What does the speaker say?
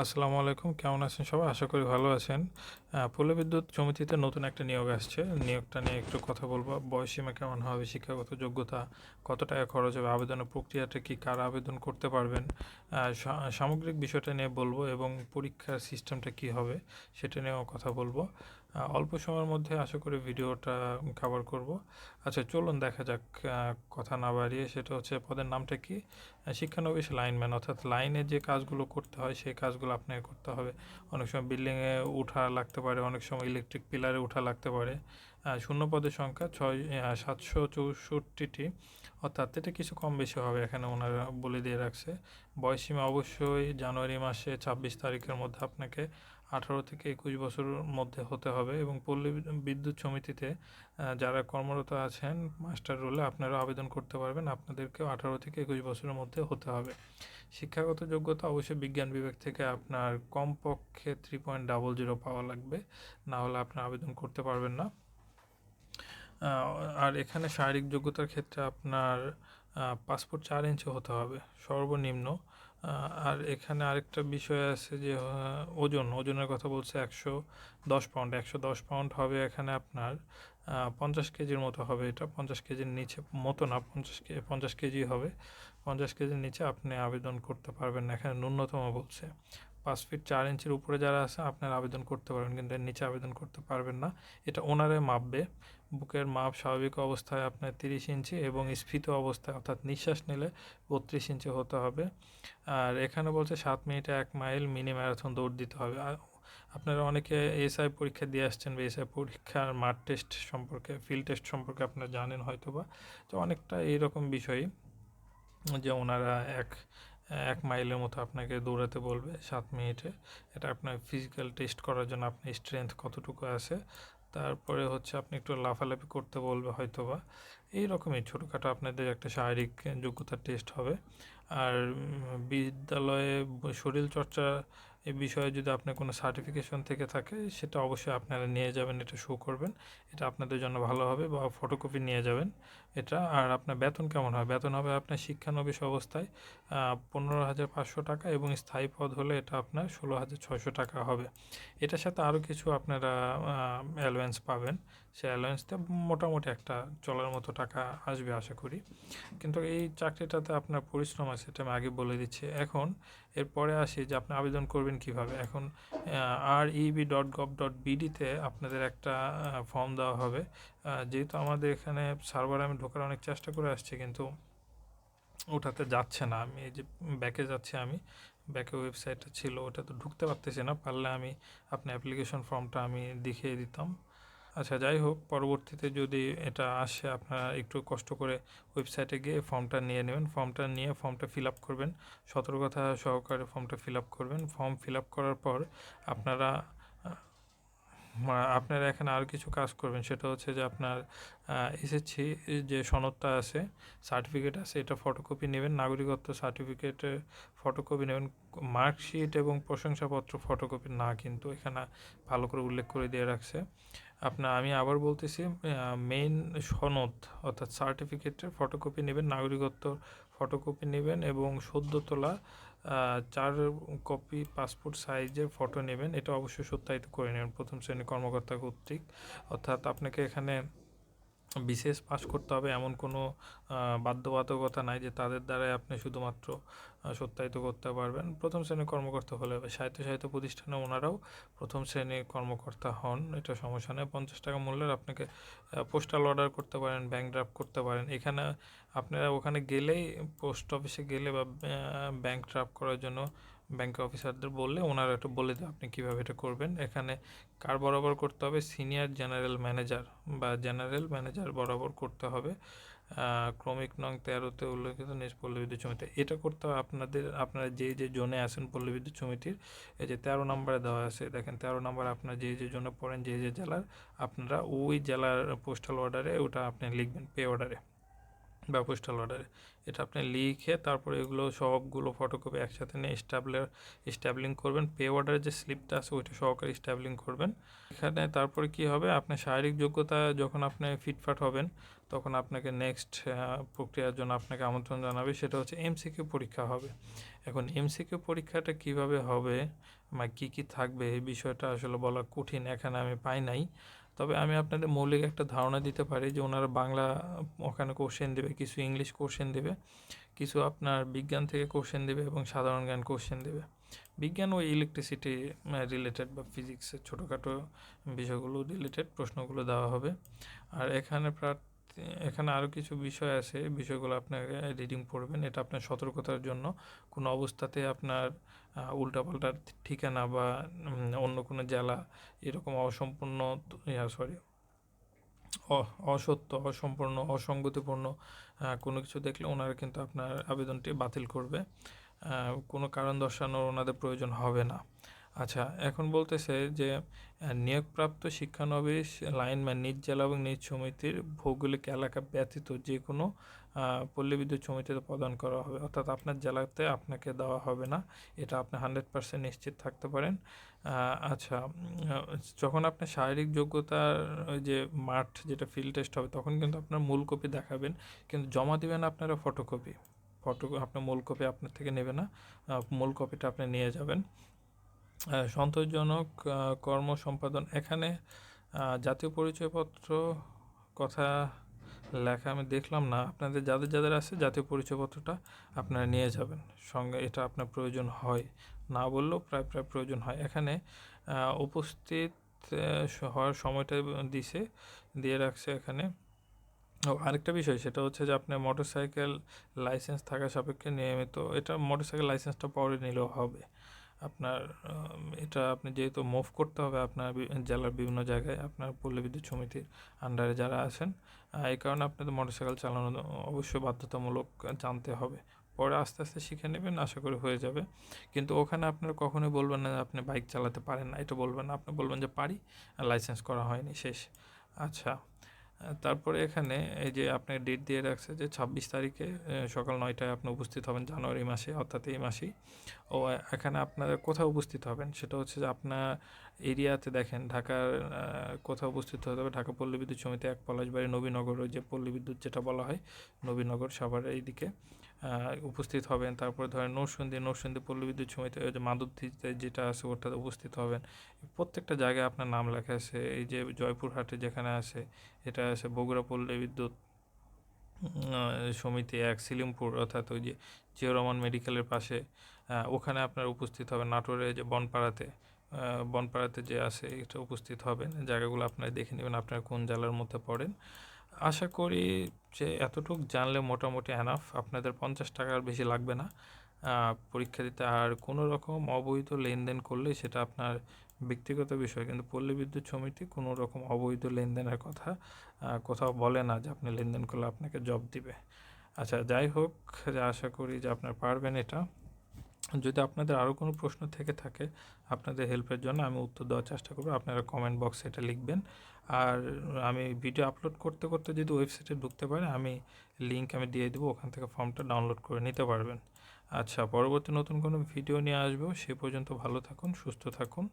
আসসালামু আলাইকুম কেমন আছেন সবাই? আশা করি ভালো আছেন। পল্লী বিদ্যুৎ সমিতিতে নতুন একটা নিয়োগ আসছে। নিয়োগটা নিয়ে একটু কথা বলব। বয়সীমা কেমন হবে, শিক্ষাগত যোগ্যতা কত টাকা খরচ হবে আবেদনের প্রক্রিয়াটা কি, কারা আবেদন করতে পারবেন সামগ্রিক বিষয়টা নিয়ে বলব এবং পরীক্ষার সিস্টেমটা কি হবে সেটা নিয়েও কথা বলব। অল্প সময়ের মধ্যে আশা করি ভিডিওটা কভার করব। আচ্ছা চলুন দেখা যাক কথা না বাড়িয়ে সেটা হচ্ছে পদের নামটা কি? শিক্ষানবিশ লাইনম্যান অর্থাৎ লাইনে যে কাজগুলো করতে হয়, সেই কাজগুলো আপনাকে করতে হবে। অনেক সময় বিল্ডিংয়ে উঠা লাগতে পারে, অনেক সময় ইলেকট্রিক পিলারে ওঠা লাগতে পারে। শূন্য পদের সংখ্যা ছয় সাতশো চৌষট্টিটি। অর্থাৎ এটা কিছু কম বেশি হবে এখানে ওনারা বলে দিয়ে রাখছে। বয়সীমা অবশ্যই জানুয়ারি মাসে ছাব্বিশ তারিখের মধ্যে আপনাকে আঠারো থেকে একুশ বছরের মধ্যে হতে হবে এবং পল্লী বিদ্যুৎ সমিতিতে যারা কর্মরত আছেন, মাস্টার রোলে আপনারা আবেদন করতে পারবেন। আপনাদেরকেও আঠারো থেকে একুশ বছরের মধ্যে হতে হবে। শিক্ষাগত যোগ্যতা অবশ্যই বিজ্ঞান বিভাগ থেকে আপনার কমপক্ষে থ্রি পয়েন্ট ডাবল জিরো পাওয়া লাগবে। না হলে আবেদন করতে পারবেন না। আর এখানে শারীরিক যোগ্যতার ক্ষেত্রে আপনার পাসপোর্ট চার ইঞ্চি হতে হবে। সর্বনিম্ন আর এখানে আরেকটা বিষয় আছে যে ওজন, ওজনের কথা বলছে একশো দশ পাউন্ড একশো দশ পাউন্ড হবে এখানে আপনার পঞ্চাশ কেজির মতো হবে এটা, পঞ্চাশ কেজির নিচে মতো না, পঞ্চাশ কে, পঞ্চাশ কেজি হবে, পঞ্চাশ কেজির নিচে আপনি আবেদন করতে পারবেন। না এখানে ন্যূনতম বলছে, পাঁচ ফিট চার ইঞ্চির উপরে যারা আছে, আপনারা আবেদন করতে পারবেন, কিন্তু এর নিচে আবেদন করতে পারবেন না। এটা ওনারে মাপবে বুকের মাপ স্বাভাবিক অবস্থায় আপনার তিরিশ ইঞ্চি এবং স্ফীত অবস্থায় অর্থাৎ নিঃশ্বাস নিলে বত্রিশ ইঞ্চি হতে হবে। আর এখানে বলছে সাত মিনিটে এক মাইল মিনি ম্যারাথন দৌড় দিতে হবে। আপনারা অনেকে এসআই পরীক্ষা দিয়ে আসছেন, বা এসআই পরীক্ষার মাঠ টেস্ট সম্পর্কে, ফিল্ড টেস্ট সম্পর্কে আপনারা জানেন হয়তো বা তো অনেকটা এইরকম বিষয়ই যে ওনারা এক এক মাইলের মতো আপনাকে দৌড়াতে বলবে সাত মিনিটে। এটা আপনার ফিজিক্যাল টেস্ট করার জন্য আপনার স্ট্রেংথ কতটুকু আছে। তারপরে হচ্ছে আপনি একটু লাফালাফি করতে বলবে হয়তো বা এইরকমই ছোটোখাটো আপনাদের একটা শারীরিক যোগ্যতার টেস্ট হবে। আর বিদ্যালয়ে শরীরচর্চা এই বিষয়ে যদি আপনার কোনো সার্টিফিকেশন থেকে থাকে, সেটা অবশ্যই আপনারা নিয়ে যাবেন, এটা শো করবেন। এটা আপনাদের জন্য ভালো হবে বা ফটোকপি নিয়ে যাবেন এটা। আর আপনার বেতন কেমন হয়? বেতন হবে আপনার শিক্ষানবিশ অবস্থায় পনেরো হাজার পাঁচশো টাকা এবং স্থায়ী পদ হলে এটা আপনার ষোলো হাজার ছয়শো টাকা হবে। এটার সাথে আরও কিছু আপনারা অ্যালোয়েন্স পাবেন। সে অ্যালোয়েন্সতে মোটামুটি একটা চলার মতো টাকা আসবে আশা করি। কিন্তু এই চাকরিটাতে আপনার পরিশ্রম আছে, এটা আমি আগে বলে দিচ্ছি। এখন এরপরে আসি যে আপনি আবেদন করবেন কীভাবে? এখন আর ইবি ডট গভ ডট বিডিতে আপনাদের একটা ফর্ম দেওয়া হবে। যেহেতু আমাদের এখানে সার্ভারে আমি ঢোকার অনেক চেষ্টা করে আসছি, কিন্তু ওটাতে যাচ্ছে না। আমি এই যে ব্যাকে যাচ্ছি আমি ব্যাকে ওয়েবসাইটটা ছিল ওটা তো ঢুকতে পারতেছি না। পারলে আমি আপনার অ্যাপ্লিকেশন ফর্মটা আমি দেখিয়ে দিতাম। আচ্ছা যাই হোক, পরবর্তীতে যদি এটা আসে, আপনারা একটু কষ্ট করে ওয়েবসাইটে গিয়ে ফর্মটা নিয়ে নেবেন। ফর্মটা নিয়ে ফর্মটা ফিল আপ করবেন। সতর্কতা সহকারে ফর্মটা ফিল আপ করবেন। ফর্ম ফিল আপ করার পর আপনারা আপনারা এখানে আর কিছু কাজ করবেন। সেটা হচ্ছে যে আপনার এসএসসি যে সনদটা আছে সার্টিফিকেট আছে, এটা ফটোকপি নেবেন। নাগরিকত্ব সার্টিফিকেটের ফটোকপি নেবেন। মার্কশিট এবং প্রশংসাপত্র ফটোকপি না কিন্তু এখানে ভালো করে উল্লেখ করে দিয়ে রাখছে। আপনার আমি আবার বলতেছি মেইন সনদ অর্থাৎ সার্টিফিকেটের ফটোকপি নেবেন নাগরিকত্ব ফটোকপি নেবেন এবং সদ্য তোলা চার কপি পাসপোর্ট সাইজের ফটো নেবেন। এটা অবশ্যই সত্যায়িত করে নেবেন প্রথম শ্রেণির কর্মকর্তা কর্তৃক। অর্থাৎ আপনাকে এখানে বিশেষ পাস করতে হবে, এমন কোনো বাধ্যবাধকতা নাই যে তাদের দ্বারাই আপনি শুধুমাত্র সত্যায়িত করতে পারবেন। প্রথম শ্রেণির কর্মকর্তা হলে সাহিত্য সাহিত্য প্রতিষ্ঠানে ওনারাও প্রথম শ্রেণির কর্মকর্তা হন, এটা সমস্যা নেই। পঞ্চাশ টাকা মূল্যের আপনাকে পোস্টাল অর্ডার করতে পারেন ব্যাংক ড্রাফট করতে পারেন। এখানে আপনারা ওখানে গেলেই পোস্ট অফিসে গেলে বা ব্যাংক ড্রাফট করার জন্য ব্যাংক অফিসারদের বললে, ওনারা একটু বলে দেবে আপনি কীভাবে এটা করবেন। এখানে কার বরাবর করতে হবে? সিনিয়র জেনারেল ম্যানেজার বা জেনারেল ম্যানেজার বরাবর করতে হবে। ক্রমিক নং তেরোতে উল্লেখিত নিজ পল্লী বিদ্যুৎ সমিতি। এটা করতে হবে আপনাদের, আপনারা যে যে জোনে আছেন পল্লী বিদ্যুৎ সমিতির, এই যে তেরো নম্বরে দেওয়া আছে, দেখেন তেরো নম্বর আপনার যে যে জোনে পড়েন, যে যে জেলার, আপনারা ওই জেলার পোস্টাল অর্ডারে ওটা আপনি লিখবেন পে অর্ডারে বা পোস্টাল অর্ডারে এটা আপনি লিখে তারপরে এগুলো সবগুলো ফটোকপি একসাথে নিয়ে স্ট্যাবলার স্ট্যাবলিং করবেন। পে অর্ডারের যে স্লিপটা আছে, ওইটা সহকারে স্ট্যাবলিং করবেন। এখানে তারপরে কি হবে? আপনার শারীরিক যোগ্যতা যখন আপনি ফিটফাট হবেন, তখন আপনাকে নেক্সট প্রক্রিয়ার জন্য আপনাকে আমন্ত্রণ জানাবে। সেটা হচ্ছে এমসিকিউ পরীক্ষা হবে। এখন এমসিকিউ পরীক্ষাটা কীভাবে হবে বা কী কী থাকবে, এই বিষয়টা আসলে বলা কঠিন। এখানে আমি পাই নাই। তবে আমি আপনাদের মৌলিক একটা ধারণা দিতে পারি যে ওনারা বাংলা ওখানে কোশ্চেন দেবে, কিছু ইংলিশ কোশ্চেন দেবে, কিছু আপনার বিজ্ঞান থেকে কোশ্চেন দেবে এবং সাধারণ জ্ঞান কোশ্চেন দেবে। বিজ্ঞান ও ইলেকট্রিসিটি রিলেটেড বা ফিজিক্সের ছোটোখাটো বিষয়গুলো রিলেটেড প্রশ্নগুলো দেওয়া হবে। আর এখানে প্রার্থী এখানে আরও কিছু বিষয় আছে, বিষয়গুলো আপনাকে রিডিং পড়বেন, এটা আপনার সতর্কতার জন্য। কোনো অবস্থাতে আপনার উল্টাপাল্টা ঠিকানা বা অন্য কোনো জেলা এরকম অসম্পূর্ণ সরি অসত্য, অসম্পূর্ণ, অসঙ্গতিপূর্ণ কোনো কিছু দেখলে ওনারা কিন্তু আপনার আবেদনটি বাতিল করবে। কোনো কারণ দর্শানোর ওনাদের প্রয়োজন হবে না। আচ্ছা এখন বলতেছে যে নিয়োগপ্রাপ্ত শিক্ষানবিশ লাইনম্যান নিজ জেলা এবং নিজ সমিতির ভৌগোলিক এলাকা ব্যতীত যে কোনো আহ, পল্লী বিদ্যুৎ সমিতিতে প্রদান করা হবে। অর্থাৎ আপনার জেলাতে আপনাকে দেওয়া হবে না। এটা আপনি হান্ড্রেড পার্সেন্ট নিশ্চিত থাকতে পারেন। আচ্ছা যখন আপনার শারীরিক যোগ্যতার ওই যে মাঠ যেটা ফিল্ড টেস্ট হবে তখন কিন্তু আপনার মূল কপি দেখাবেন। কিন্তু জমা দিবেন আপনারা ফটোকপি ফটো আপনার মূল কপি আপনার থেকে নেবে না। মূল কপিটা আপনি নিয়ে যাবেন। সন্তোষজনক কর্ম সম্পাদন। এখানে জাতীয় পরিচয়পত্র কথা লেখা আমি দেখলাম না। আপনাদের যাদের যাদের আছে জাতীয় পরিচয়পত্রটা আপনারা নিয়ে যাবেন। সঙ্গে এটা আপনার প্রয়োজন হয়। না বললেও প্রায় প্রায় প্রয়োজন হয়। এখানে উপস্থিত হওয়ার সময়টা দিছে, দিয়ে রাখছে এখানে। ও, আরেকটা বিষয়, সেটা হচ্ছে যে আপনার মোটরসাইকেল লাইসেন্স থাকা সাপেক্ষে নিয়মিত, এটা মোটরসাইকেল লাইসেন্সটা পরে নিলেও হবে। আপনার এটা আপনি যেহেতু মুভ করতে হবে আপনার জেলার বিভিন্ন জায়গায় আপনার পল্লী বিদ্যুৎ সমিতির আন্ডারে যারা আছেন এই কারণে আপনাদের মোটরসাইকেল চালানো অবশ্যই বাধ্যতামূলক জানতে হবে। পরে আস্তে আস্তে শিখে নেবেন, আশা করি হয়ে যাবে। কিন্তু ওখানে আপনারা কখনোই বলবেন না আপনি বাইক চালাতে পারেন না, এটা বলবেন না। আপনি বলবেন যে পারি লাইসেন্স করা হয়নি, শেষ। আচ্ছা। তারপরে এখানে এই যে আপনার ডেট দিয়ে রাখছে যে ছাব্বিশ তারিখে সকাল নয়টায় আপনি উপস্থিত হবেন জানুয়ারি মাসে অর্থাৎ এই মাসেই। ও এখানে আপনারা কোথায় উপস্থিত হবেন? সেটা হচ্ছে যে আপনার এরিয়াতে দেখেন ঢাকার কোথাও উপস্থিত হতে হবে? ঢাকা পল্লী বিদ্যুৎ সমিতি এক পলাশবাড়ি নবীনগর যে পল্লী বিদ্যুৎ যেটা বলা হয় নবীনগর সবার এইদিকে। আহ, উপস্থিত হবেন। তারপরে ধরেন নরসিংদী নরসিংদী পল্লী বিদ্যুৎ যে মাধবদীতে যেটা আছে ওটাতে উপস্থিত হবেন। প্রত্যেকটা জায়গায় আপনার নাম লেখা আছে। এই যে জয়পুরহাটে যেখানে আছে, এটা আছে বগুড়া পল্লী বিদ্যুৎ সমিতি এক, সিলিমপুর অর্থাৎ ওই যে জিয়া মেডিকেলের পাশে ওখানে আপনার উপস্থিত হবেন। নাটোরে যে বনপাড়াতে বনপাড়াতে যে আছে, এটা উপস্থিত হবেন। জায়গাগুলো আপনারা দেখে নেবেন, আপনারা কোন জেলার মধ্যে পড়েন। আশা করি যে এতটুকু জানলে মোটামুটি এনাফ আপনাদের পঞ্চাশ টাকার বেশি লাগবে না। পরীক্ষা দিতে আর কোনো রকম অবৈধ লেনদেন করলে সেটা আপনার ব্যক্তিগত বিষয়। কিন্তু পল্লী বিদ্যুৎ সমিতি কোনো রকম অবৈধ লেনদেনের কথা কোথাও বলে না যে আপনি লেনদেন করলে আপনাকে জব দিবে। আচ্ছা যাই হোক, আশা করি যে আপনার পারবেন এটা। যদি আপনাদের আরও কোনো প্রশ্ন থেকে থাকে আপনাদের হেল্পের জন্য আমি উত্তর দেওয়ার চেষ্টা করব। আপনারা কমেন্ট বক্সে এটা লিখবেন। আর আমি ভিডিও আপলোড করতে করতে যদি ওয়েবসাইটে ঢুকতে পারে আমি লিঙ্ক আমি দিয়ে দেবো, ওখান থেকে ফর্মটা ডাউনলোড করে নিতে পারবেন। আচ্ছা পরবর্তী নতুন কোনো ভিডিও নিয়ে আসব, সে পর্যন্ত ভালো থাকুন, সুস্থ থাকুন।